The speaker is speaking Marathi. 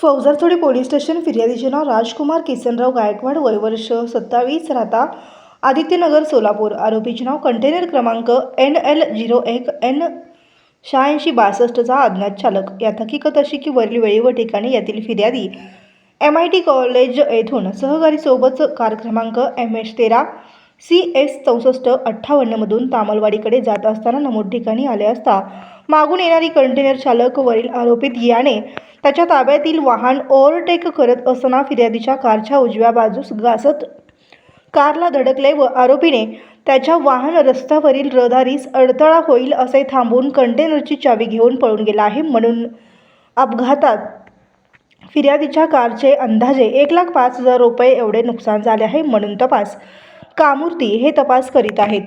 फौजारथोडी पोलीस स्टेशन फिर्यादीचे नाव राजकुमार किसनराव गायकवाड वय वर्ष सत्तावीस राहता आदित्यनगर सोलापूर. आरोपीचे नाव कंटेनर क्रमांक एन एल झिरो एक एन शहाऐंशी बासष्टचा अज्ञात चालक. यात हकीकत अशी की वरील वेळी व ठिकाणी यातील फिर्यादी एम आय टी कॉलेज येथून सहकारी सोबत कार क्रमांक एम एच तेरा सी एस चौसष्ट अठ्ठावन्नमधून तामलवाडीकडे जात असताना नमूद ठिकाणी आले असता मागून येणारी कंटेनर चालक वरील आरोपित याने त्याच्या ताब्यातील वाहन ओव्हरटेक करत असताना फिर्यादीच्या कारच्या उजव्या बाजूस घासत कारला धडकले व आरोपीने त्याच्या वाहन रस्त्यावरील रहदारीस अडथळा होईल असे थांबून कंटेनरची चावी घेऊन पळून गेला आहे म्हणून अपघातात फिर्यादीच्या कारचे अंदाजे एक लाख पाच हजार रुपये एवढे नुकसान झाले आहे म्हणून तपास. कामूर्ती हे तपास करीत आहेत.